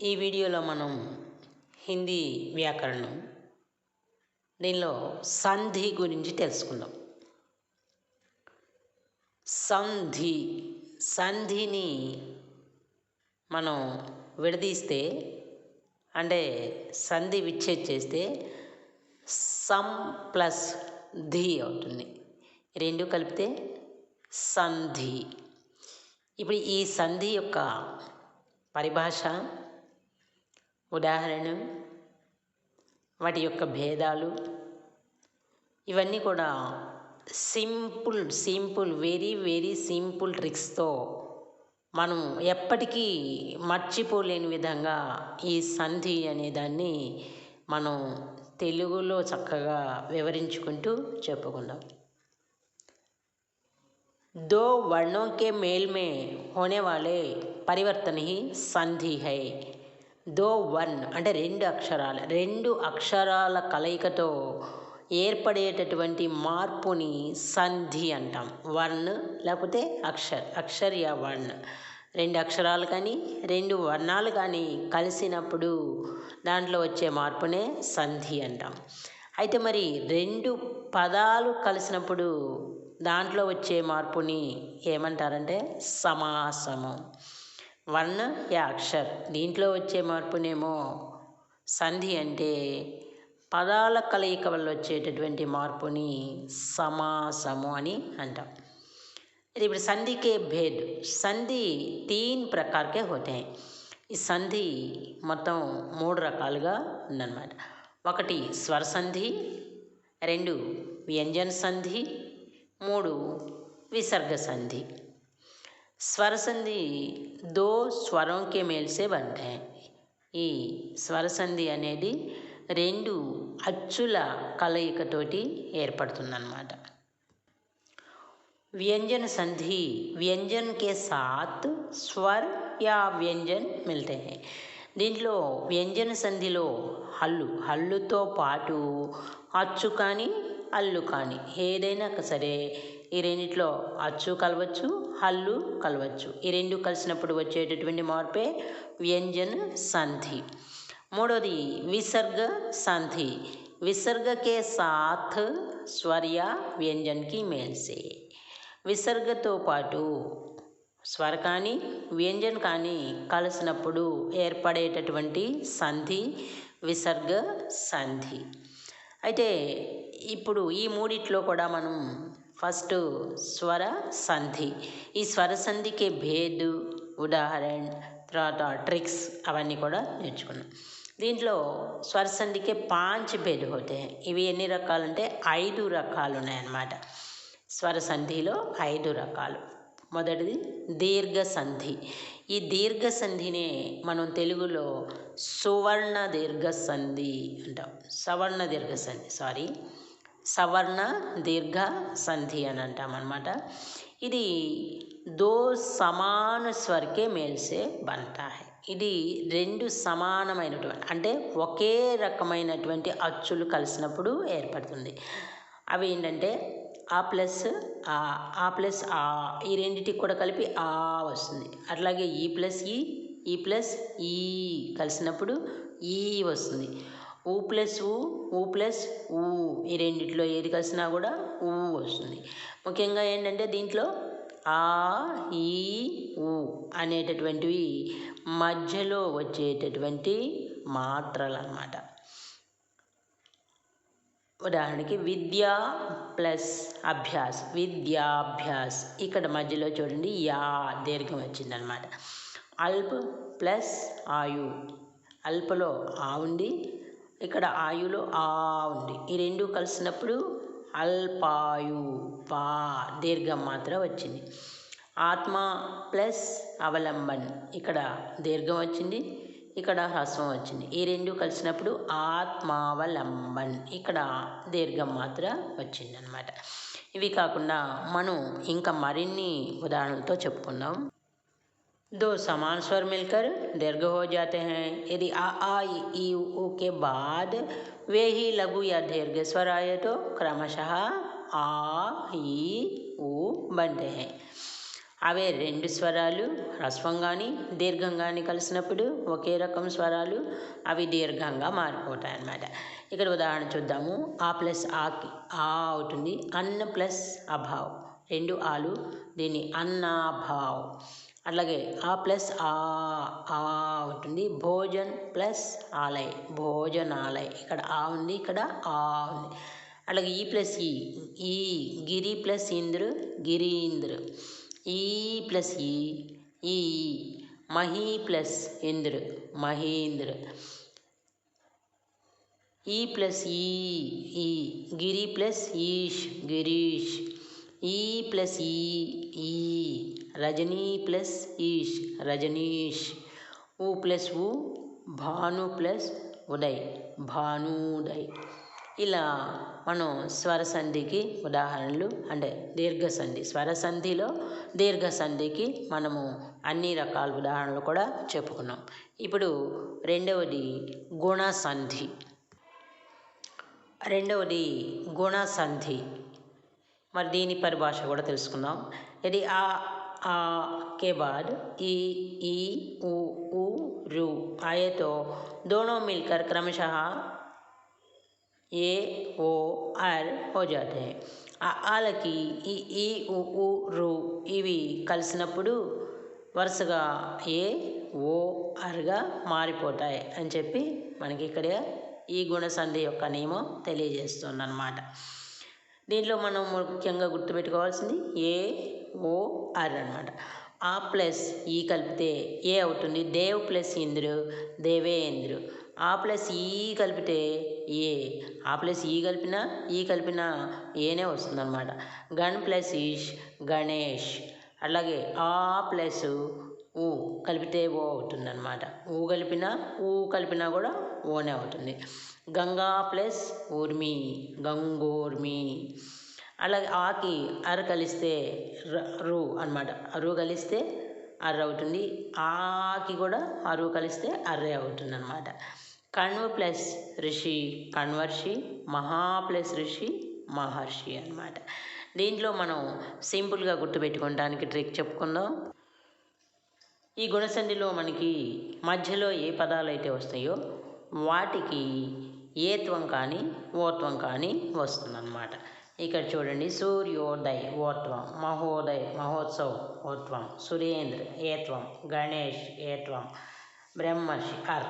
ఈ వీడియోలో మనం హిందీ వ్యాకరణం దీనిలో సంధి గురించి తెలుసుకుందాం. సంధి సంధిని మనం విడదీస్తే అంటే సంధి విచ్ఛేద్ చేస్తే సం ప్లస్ ధి అవుతుంది. రెండు కలిపితే సంధి. ఇప్పుడు ఈ సంధి యొక్క పరిభాష ఉదాహరణ వాటి యొక్క భేదాలు ఇవన్నీ కూడా simple simple very very simple ట్రిక్స్తో మనం ఎప్పటికీ మర్చిపోలేని విధంగా ఈ సంధి అనే దాన్ని మనం తెలుగులో చక్కగా వివరించుకుంటూ చెప్పుకుందాం दो वर्णों के मेल में होने वाले పరివర్తన ही సంధి హై దో వన్ అంటే రెండు అక్షరాలు రెండు అక్షరాల కలయికతో ఏర్పడేటటువంటి మార్పుని సంధి అంటాం. వర్ణ్ లేకపోతే అక్షర్ అక్షర్ యా వర్ణ్ రెండు అక్షరాలు కానీ రెండు వర్ణాలు కానీ కలిసినప్పుడు దాంట్లో వచ్చే మార్పునే సంధి అంటాం. అయితే మరి రెండు పదాలు కలిసినప్పుడు దాంట్లో వచ్చే మార్పుని ఏమంటారంటే సమాసము. వర్ణ యాక్షర్ దీంట్లో వచ్చే మార్పునేమో సంధి అంటే పదాల కలయిక వల్ల వచ్చేటటువంటి మార్పుని సమాసము అని అంటాం. ఇది ఇప్పుడు సంధికే భేద్. సంధి తీన్ ప్రకారకే హోతే. ఈ సంధి మొత్తం మూడు రకాలుగా ఉందన్నమాట. ఒకటి స్వర సంధి రెండు వ్యంజన సంధి మూడు విసర్గ సంధి. స్వర సంధి దో స్వరం కే మేల్సే బంటాయి ఈ స్వర సంధి అనేది రెండు అచ్చుల కలయికతోటి ఏర్పడుతుందన్నమాట व्यंजन संधि व्यंजन के साथ स्वर या व्यंजन मिलते हैं దీంట్లో వ్యంజన సంధిలో హల్లు హల్లుతో పాటు అచ్చు కానీ అల్లు కానీ ఏదైనా సరే ఈ రెండిట్లో అచ్చు కలవచ్చు హల్లు కలవచ్చు. ఈ రెండు కలిసినప్పుడు వచ్చేటటువంటి మార్పే వ్యంజన సంధి. మూడోది విసర్గ సంధి. విసర్గకే సాత్ స్వర్య వ్యంజన్కి మేల్సే. విసర్గతో పాటు స్వర కానీ వ్యంజన్ కానీ కలిసినప్పుడు ఏర్పడేటటువంటి సంధి విసర్గ సంధి. అయితే ఇప్పుడు ఈ మూడిట్లో కూడా మనం ఫస్ట్ స్వర సంధి. ఈ స్వర సంధికి భేదు ఉదాహరణ తర్వాత ట్రిక్స్ అవన్నీ కూడా నేర్చుకున్నాం. దీంట్లో స్వర సంధికి పాంచ్ భేదు హోతాయి ఇవి ఎన్ని రకాలంటే ఐదు రకాలు ఉన్నాయన్నమాట. స్వర సంధిలో ఐదు రకాలు. మొదటిది దీర్ఘ సంధి. ఈ దీర్ఘ సంధినే మనం తెలుగులో సువర్ణ దీర్ఘ సంధి అంటాం. సవర్ణ దీర్ఘ సంధి సారీ. సవర్ణ దీర్ఘ సంధి అని అంటాం అనమాట ఇది దో సమాన స్వర్కే మేల్సే బంటా హై ఇది రెండు సమానమైనటువంటి అంటే ఒకే రకమైనటువంటి అచ్చులు కలిసినప్పుడు ఏర్పడుతుంది. అవి ఏంటంటే ఆ ప్లస్ ఆ ఆ ప్లస్ ఆ ఈ రెండింటికి కూడా కలిపి ఆ వస్తుంది. అట్లాగే ఈ ప్లస్ ఈ ఈ ప్లస్ ఈ కలిసినప్పుడు ఈ వస్తుంది. ఊ ప్లస్ ఊ ఊ ప్లస్ ఊ. ఈ రెండిట్లో ఏది కలిసినా కూడా ఊ వస్తుంది. ముఖ్యంగా ఏంటంటే దీంట్లో ఆ ఈ ఊ అనేటటువంటివి మధ్యలో వచ్చేటటువంటి మాత్రలు అన్నమాట ఉదాహరణకి విద్య ప్లస్ అభ్యాస్ విద్యాభ్యాస్. ఇక్కడ మధ్యలో చూడండి యా దీర్ఘం వచ్చిందనమాట అల్ప్ ప్లస్ ఆయు. అల్పలో ఆ ఉండి ఇక్కడ ఆయులో ఆ ఉంది. ఈ రెండు కలిసినప్పుడు అల్పాయు పా దీర్ఘం మాత్రం వచ్చింది. ఆత్మ ప్లస్ అవలంబన్. ఇక్కడ దీర్ఘం వచ్చింది ఇక్కడ హ్రస్వం వచ్చింది. ఈ రెండు కలిసినప్పుడు ఆత్మావలంబన్. ఇక్కడ దీర్ఘం మాత్ర వచ్చిందనమాట ఇవి కాకుండా మనం ఇంకా మరిన్ని ఉదాహరణలతో చెప్పుకుందాం. दो समान स्वर मिलकर दीर्घ हो जाते हैं यदि आ आ ई ऊ के बाद वे ही लघु या दीर्घ स्वर आए तो क्रमशः आ ई ऊ बनते हैं అవే రెండు స్వరాలు హ్రస్వం కానీ దీర్ఘం కానీ కలిసినప్పుడు ఒకే రకం స్వరాలు అవి దీర్ఘంగా మారిపోతాయి అన్నమాట ఇక్కడ ఉదాహరణ చూద్దాము ఆ ప్లస్ ఆకి ఆ అవుతుంది అన్న ప్లస్ అభావ్ రెండు ఆలు దీన్ని అన్నాభావ్ అట్లాగే ఆ ప్లస్ ఆ ఆ ఉంటుంది. భోజన్ ప్లస్ ఆలయ్. భోజనాలయ్. ఇక్కడ ఆ ఉంది ఇక్కడ ఆ ఉంది. అలాగే ఈ ప్లస్ ఈ. ఈ గిరి ప్లస్ ఇంద్ర గిరీంద్ర. ఈ ప్లస్ ఈ. ఈ. మహి ప్లస్ ఇంద్ర మహేంద్ర. ఈ ప్లస్ ఈ. ఈ. గిరి ప్లస్ ఈష్ గిరీష్. ఈ ప్లస్ ఈ. ఈ. రజనీ ప్లస్ ఈష్ రజనీష్. ఊ ప్లస్ ఊ భాను ప్లస్ ఉదయ్ భానుదయ్ ఇలా మనం స్వరసంధికి ఉదాహరణలు అంటే దీర్ఘసంధి స్వరసంధిలో దీర్ఘసంధికి మనము అన్ని రకాల ఉదాహరణలు కూడా చెప్పుకున్నాం. ఇప్పుడు రెండవది గుణసంధి రెండవది గుణసంధి మరి దీని పరిభాష కూడా తెలుసుకుందాం. ఇది ఆ ఆ के बाद ई ई उ उ रू आए तो दोनों मिलकर क्रमशः ఏ ఓ ఆర్ హో జాతే हैं ఆ ఆలకి ఈ ఈ ఉ ఉ రు ఇవి కలిసినప్పుడు వరుసగా ఏ ఓ ఆర్గా మారిపోతాయి అని చెప్పి మనకి ఇక్కడ ఈ గుణసంధి యొక్క నియమం తెలియజేస్తుంది అన్నమాట దీంట్లో మనం ముఖ్యంగా గుర్తుపెట్టుకోవాల్సింది ఏ ఓ ఆర్ అనమాట ఆ ప్లస్ ఈ కలిపితే ఏ అవుతుంది? దేవ్ ప్లస్ ఇంద్రు దేవేంద్రు ఆ ప్లస్ ఈ కలిపితే ఏ? ఆ ప్లస్ ఈ కలిపినా ఈ కలిపినా ఏనే వస్తుందన్నమాట. గణ్ ప్లస్ ఈష్ గణేష్. అలాగే ఆ ప్లస్ ఊ కలిపితే ఓ అవుతుందన్నమాట. ఊ కలిపినా ఊ కలిపినా కూడా ఓనే అవుతుంది. గంగా ప్లస్ ఊర్మి గంగోర్మి. అలాగే ఆకి అర కలిస్తే ర- రు అనమాట రు కలిస్తే అర్ర అవుతుంది. ఆకి కూడా అరువు కలిస్తే అర్రే అవుతుంది అనమాట కణ్వ ప్లస్ ఋషి కణ్వర్షి మహా ప్లస్ ఋషి మహర్షి అన్నమాట. దీంట్లో మనం సింపుల్గా గుర్తుపెట్టుకోవడానికి ట్రిక్ చెప్పుకుందాం. ఈ గుణసంధిలో మనకి మధ్యలో ఏ పదాలు అయితే వస్తాయో వాటికి ఏత్వం కానీ ఓత్వం కానీ వస్తుందన్నమాట. ఇక్కడ చూడండి. సూర్యోదయ్ ఓత్వం మహోదయ్ మహోత్సవ్ ఓత్వం సురేంద్ర ఏత్వం గణేష్ ఏత్వం బ్రహ్మర్షి అర్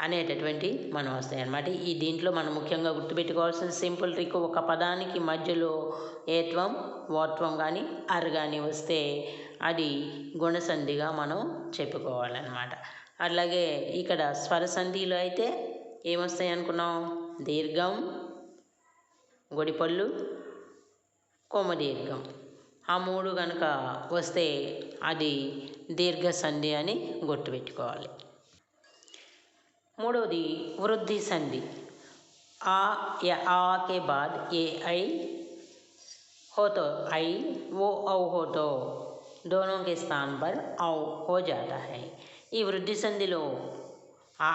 అనేటటువంటి మనం వస్తాయి అన్నమాట. ఈ దీంట్లో మనం ముఖ్యంగా గుర్తుపెట్టుకోవాల్సిన సింపుల్ ట్రిక్. ఒక పదానికి మధ్యలో ఏత్వం ఓత్వం కానీ అర్ కానీ వస్తే అది గుణసంధిగా మనం చెప్పుకోవాలన్నమాట. అలాగే ఇక్కడ స్వరసంధిలో అయితే ఏమొస్తాయి అనుకున్నాం? దీర్ఘం గొడిపళ్ళు కొమదీర్ఘం ఆ మూడు కనుక వస్తే అది దీర్ఘసంధి అని గుర్తుపెట్టుకోవాలి మూడవది వృద్ధి సంధి आ या आ के बाद ये आई हो तो आई वो औ हो तो दोनों के स्थान पर औ हो जाता है ఈ వృద్ధి సంధిలో ఆ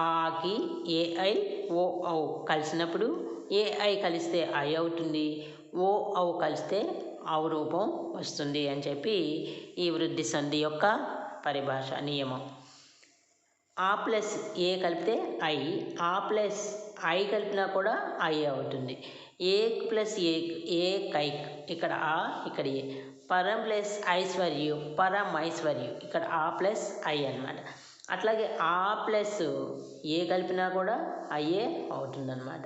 ఆకి ఏ ఐ ఓ ఔ కలిసినప్పుడు ఏఐ కలిస్తే ఐ అవుతుంది ఓ అవు కలిస్తే ఔ రూపం వస్తుంది అని చెప్పి ఈ వృద్ధి సంధి యొక్క పరిభాష నియమం. ఆ ప్లస్ ఏ కలిపితే ఐ ఆ ప్లస్ ఐ కలిపినా కూడా ఐ అవుతుంది. ఏ ప్లస్ ఏ ఏ కైక్ ఇక్కడ ఆ ఇక్కడ ఏ పరం ప్లస్ ఐశ్వర్యు పరం ఐశ్వర్యు ఇక్కడ ఆ ప్లస్ ఐ అన్నమాట. అట్లాగే ఆ ప్లస్ ఏ కలిపినా కూడా అయ్యే అవుతుందన్నమాట.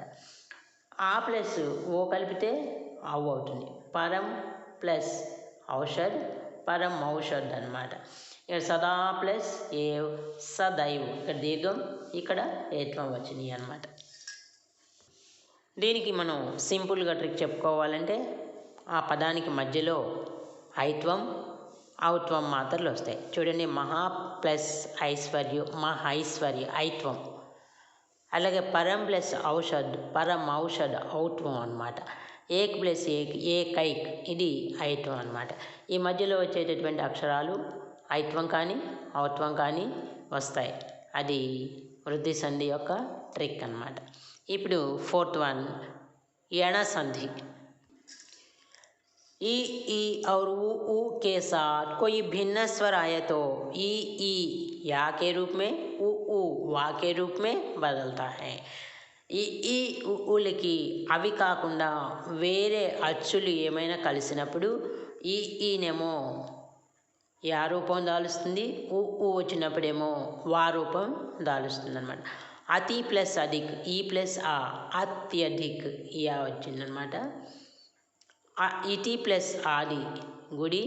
ఆ ప్లస్ ఓ కలిపితే అవు అవుతుంది. పరం ప్లస్ ఔషధ్ పరం ఔషధ్ అనమాట ఇక్కడ సదా ప్లస్ ఏ సదైవ్. ఇక్కడ దీర్ఘం ఇక్కడ ఏత్వం వచ్చినాయి అన్నమాట. దీనికి మనం సింపుల్గా ట్రిక్ చెప్పుకోవాలంటే ఆ పదానికి మధ్యలో ఐత్వం ఔత్వం మాత్రలు వస్తాయి. చూడండి మహా ప్లస్ ఐశ్వర్యు మహైశ్వర్య ఐత్వం. అలాగే పరం ప్లస్ ఔషధ్ పరం ఔషధ్ ఔత్వం అనమాట ఏక్ ప్లస్ ఏక్ ఏ కైక్ ఇది ఐత్వం అనమాట ఈ మధ్యలో వచ్చేటటువంటి అక్షరాలు ఐత్వం కానీ ఔత్వం కానీ వస్తాయి అది వృద్ధి సంధి యొక్క ట్రిక్ అన్నమాట ఇప్పుడు ఫోర్త్ వన్ ఎణ సంధి ई ई और ऊ ऊ के साथ कोई भिन्न स्वर आए तो ई ई या के रूप में उ उ वा के रूप में बदलता है। ఈ ఈ అవి కాకుండా వేరే అచ్చులు ఏమైనా కలిసినప్పుడు ఈ ఈనేమో యా రూపం దాలుస్తుంది ఊ ఊ వచ్చినప్పుడేమో వా రూపం దాలుస్తుంది అనమాట అతి ప్లస్ అధిక్ ఈ ప్లస్ ఆ అత్యధిక్ యా వచ్చిందనమాట ఇటీ ప్లస్ ఆది గుడి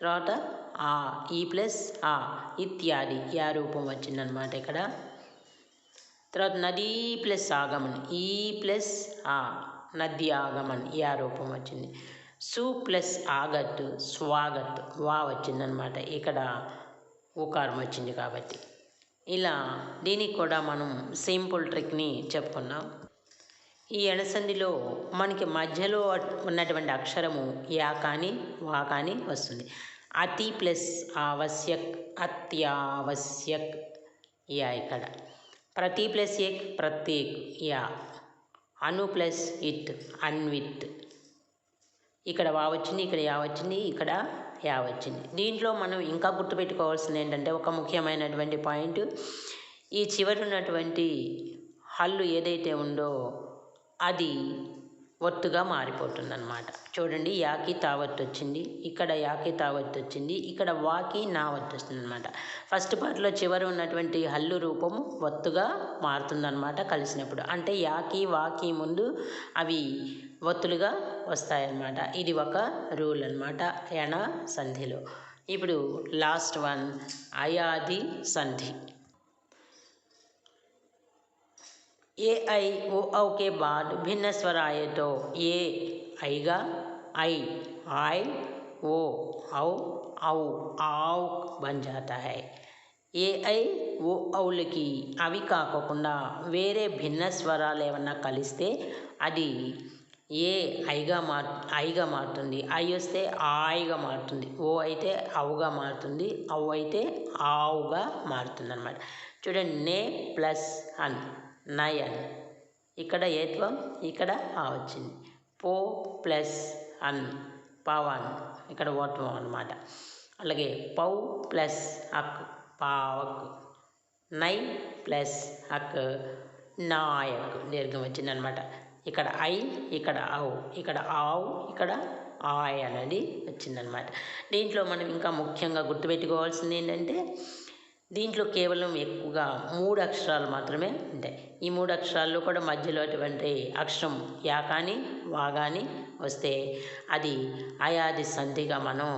తర్వాత ఆ ఈ ప్లస్ ఆ ఇత్యాది యా రూపం వచ్చిందనమాట ఇక్కడ. తర్వాత నదీ ప్లస్ ఆగమన్ ఈ ప్లస్ ఆ నది ఆగమన్ యా రూపం వచ్చింది. సు ప్లస్ ఆగత్ స్వాగత్ వా వచ్చిందనమాట ఇక్కడ ఉకారం వచ్చింది కాబట్టి. ఇలా దీనికి కూడా మనం సింపుల్ ట్రిక్ని చెప్పుకున్నాం. ఈ ఎడసందిలో మనకి మధ్యలో ఉన్నటువంటి అక్షరము యా కానీ వా కానీ వస్తుంది. అతి ప్లస్ ఆవశ్యక్ అత్యావశ్యక్. యా ఇక్కడ. ప్రతి ప్లస్ ఎక్ ప్రత్యేక్. యా. అను ప్లస్ ఇట్ అన్విత్. ఇక్కడ వా వచ్చింది ఇక్కడ యా వచ్చింది ఇక్కడ యా వచ్చింది. దీంట్లో మనం ఇంకా గుర్తుపెట్టుకోవాల్సింది ఏంటంటే ఒక ముఖ్యమైనటువంటి పాయింట్. ఈ చివరి ఉన్నటువంటి హల్లు ఏదైతే ఉందో అది ఒత్తుగా మారిపోతుందన్నమాట. చూడండి యాకి తావత్తు వచ్చింది ఇక్కడ యాకి తావత్తు వచ్చింది ఇక్కడ వాకి నా వత్తు వస్తుంది అనమాట ఫస్ట్ పార్ట్లో చివరి ఉన్నటువంటి హల్లు రూపము ఒత్తుగా మారుతుందన్నమాట కలిసినప్పుడు. అంటే యాకి వాకి ముందు అవి ఒత్తులుగా వస్తాయన్నమాట. ఇది ఒక రూల్ అనమాట ఎణ సంధిలో. ఇప్పుడు లాస్ట్ వన్ అయాది సంధి. ए आई ओ औ के बाद भिन्न स्वर आए तो ये आएगा आई आई ओ औ औ आओ बन जाता है ఏ ఐ ఓ ఔలకి అవి కాకుండా వేరే భిన్న స్వరాలు ఏమన్నా కలిస్తే అది ఏ ఐగా మార్ ఐగా మారుతుంది ఐ వస్తే ఆయగా మారుతుంది ఓ అయితే అవుగా మారుతుంది అవు అయితే ఆవుగా మారుతుంది అనమాట చూడండి నే ప్లస్ అన్ నయన్. ఇక్కడ ఏత్వం ఇక్కడ ఆ వచ్చింది. పో ప్లస్ అన్. పవన్. ఇక్కడ ఓత్వం అనమాట అలాగే పౌ ప్లస్ అక్. పావక్. నై ప్లస్ అక్. నాయక్. దీర్ఘం వచ్చిందనమాట ఇక్కడ ఐ ఇక్కడ ఆవు ఇక్కడ ఆవు ఇక్కడ ఆయ్ అనేది వచ్చిందనమాట దీంట్లో మనం ఇంకా ముఖ్యంగా గుర్తుపెట్టుకోవాల్సింది ఏంటంటే దీంట్లో కేవలం ఎక్కువగా మూడు అక్షరాలు మాత్రమే ఉంటాయి. ఈ మూడు అక్షరాల్లో కూడా మధ్యలో అటువంటి అక్షరం యా కానీ వా కానీ వస్తే అది అయాది సంధిగా మనం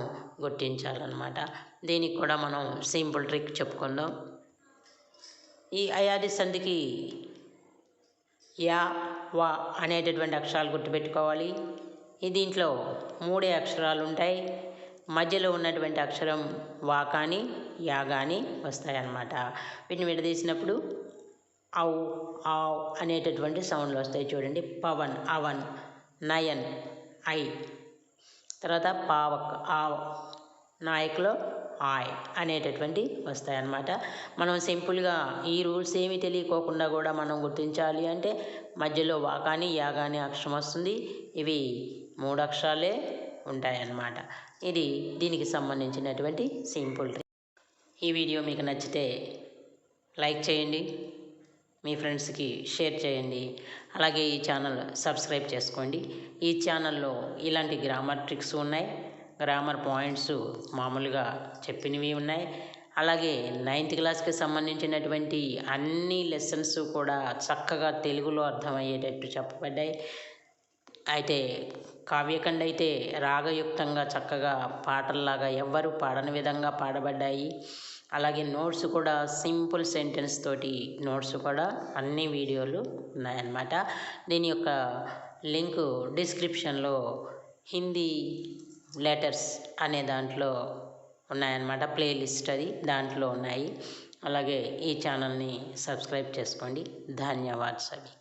గుర్తించాలన్నమాట. దీనికి కూడా మనం సింపుల్ ట్రిక్ చెప్పుకుందాం. ఈ అయాది సంధికి యా వా అనేటటువంటి అక్షరాలు గుర్తుపెట్టుకోవాలి. ఈ దీంట్లో మూడే అక్షరాలు ఉంటాయి. మధ్యలో ఉన్నటువంటి అక్షరం వా కానీ యా కానీ వస్తాయన్నమాట. వీటిని విడదీసినప్పుడు ఔ ఆవ్ అనేటటువంటి సౌండ్లు వస్తాయి చూడండి. పవన్ అవన్ నయన్ ఐ. తర్వాత పావక్ ఆవ్ నాయకులో ఆయ్ అనేటటువంటి వస్తాయన్నమాట. మనం సింపుల్గా ఈ రూల్స్ ఏమి తెలియకోకుండా కూడా మనం గుర్తించాలి అంటే మధ్యలో వా కానీ యా కానీ అక్షరం వస్తుంది. ఇవి మూడు అక్షరాలే. ఉంటాయన్నమాట. ఇది దీనికి సంబంధించినటువంటి సింపుల్ ట్రిక్. ఈ వీడియో మీకు నచ్చితే లైక్ చేయండి మీ ఫ్రెండ్స్కి షేర్ చేయండి అలాగే ఈ ఛానల్ సబ్స్క్రైబ్ చేసుకోండి. ఈ ఛానల్లో ఇలాంటి గ్రామర్ ట్రిక్స్ ఉన్నాయి. గ్రామర్ పాయింట్స్ మామూలుగా చెప్పినవి ఉన్నాయి. అలాగే నైన్త్ క్లాస్కి సంబంధించినటువంటి అన్ని లెసన్స్ కూడా చక్కగా తెలుగులో అర్థమయ్యేటట్టు చెప్పబడ్డాయి. అయితే కావ్యకండ అయితే రాగయుక్తంగా చక్కగా పాటల్లాగా ఎవ్వరూ పాడని విధంగా పాడబడ్డాయి. అలాగే నోట్స్ కూడా సింపుల్ సెంటెన్స్ తోటి నోట్స్ కూడా అన్ని వీడియోలు ఉన్నాయన్నమాట. దీని యొక్క లింకు డిస్క్రిప్షన్లో హిందీ లెటర్స్ అనే దాంట్లో ఉన్నాయన్నమాట. ప్లేలిస్ట్ అది దాంట్లో ఉన్నాయి. అలాగే ఈ ఛానల్ని సబ్స్క్రైబ్ చేసుకోండి. ధన్యవాద్ సభి